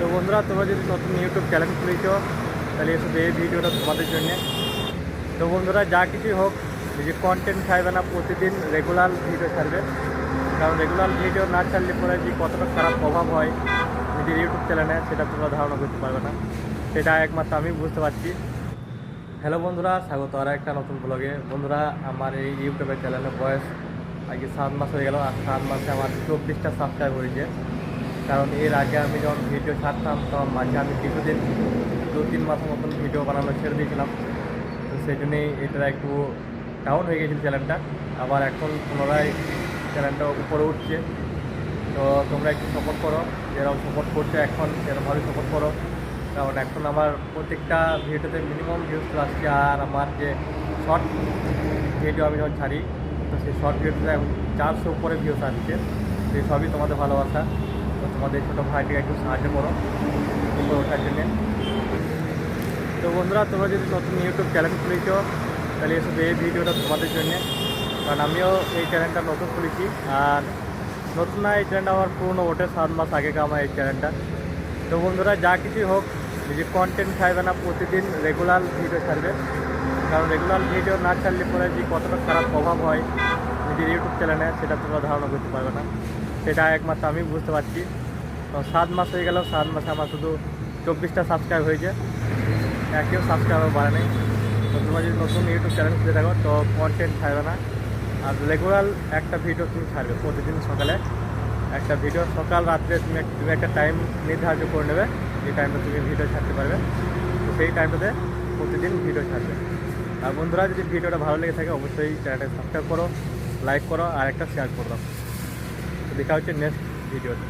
তো বন্ধুরা, তোমরা যদি নতুন ইউটিউব চ্যানেল খুলেছ, তাহলে এসব এই ভিডিওটা তোমাদের জন্যে। তো বন্ধুরা, যা কিছুই হোক যে কন্টেন্ট ছাড়বে না, প্রতিদিন রেগুলার ভিডিও ছাড়বে। কারণ রেগুলার ভিডিও না ছাড়লে পরে যে কতটা খারাপ প্রভাব হয় নিজের ইউটিউব চ্যানেলে সেটা তোমরা ধারণা করতে পারবে না। সেটা একমাত্র আমি বুঝতে পারছি। হ্যালো বন্ধুরা, স্বাগত আর একটা নতুন ব্লগে বন্ধুরা, আমার এই ইউটিউবের চ্যানেলের বয়স আগে সাত মাস হয়ে গেল, আর সাত মাসে আমার চব্বিশটা সাবস্ক্রাইব হয়েছে। কারণ এর আগে আমি যখন ভিডিও ছাড়তাম, তখন মাঝে আমি কিছুদিন দু, তিন মাস মতন ভিডিও বানানো ছেড়ে দিয়েছিলাম। তো সেই জন্যই এটা একটু ডাউন হয়ে গেছিল চ্যানেলটা আবার এখন পুনরায় চ্যানেলটা উপরে উঠছে। তো তোমরা একটু সাপোর্ট করো। যেরকম সাপোর্ট করছ এখন সেরকমভাবে সাপোর্ট করো। কারণ এখন আমার প্রত্যেকটা ভিডিওতে মিনিমাম ভিউজ আসছে। আর আমার যে শর্ট ভিডিও আমি যখন ছাড়ি, তো সেই শর্ট ভিডিওতে চারশো উপরে ভিউজ আসছে। সেই সবই তোমাদের ভালোবাসা। তোমাদের ছোটো ভাইটিকে একটু সাহায্য করো। উপরে ওঠার জন্যে তো বন্ধুরা, তোমরা যদি নতুন ইউটিউব চ্যানেল খুলেছ, তাহলে এসব এই ভিডিওটা তোমাদের জন্যে। কারণ আমিও এই চ্যানেলটা নতুন খুলেছি, আর নতুন না, এই চ্যানেলটা আমার পুরনো, ওঠে সাত মাস আগে আমার এই চ্যানেলটা তো বন্ধুরা, যা কিছুই হোক যে কন্টেন্ট ছাড়বে না, প্রতিদিন রেগুলার ভিডিও ছাড়বে। কারণ রেগুলার ভিডিও না ছাড়লে পরে যে কতটা খারাপ প্রভাব হয় নিজের ইউটিউব চ্যানেলে সেটা তোমরা ধারণা করতে পারবে না। সেটা একমাত্র আমি বুঝতে পারছি। তো সাত মাস হয়ে গেল, সাত মাসে আমার শুধু চব্বিশটা সাবস্ক্রাইব হয়েছে। একেও সাবস্ক্রাইবার বাড়ে নেই তো তোমরা যদি নতুন ইউটিউব চ্যানেল খুলে থাকো তো কন্টেন্ট ছাড়বে না। আর রেগুলার একটা ভিডিও তুমি ছাড়বে প্রতিদিন সকালে। একটা ভিডিও সকাল রাত্রে তুমি তুমি একটা টাইম নির্ধারণ করে নেবে, যে টাইমে তুমি ভিডিও ছাড়তে পারবে। তো সেই টাইমটাতে প্রতিদিন ভিডিও ছাড়বে। আর বন্ধুরা, যদি ভিডিওটা ভালো লেগে থাকে, অবশ্যই চ্যানেলটা সাবস্ক্রাইব করো লাইক করো, আর একটা শেয়ার করে দেখা হচ্ছে নেক্সট ভিডিওতে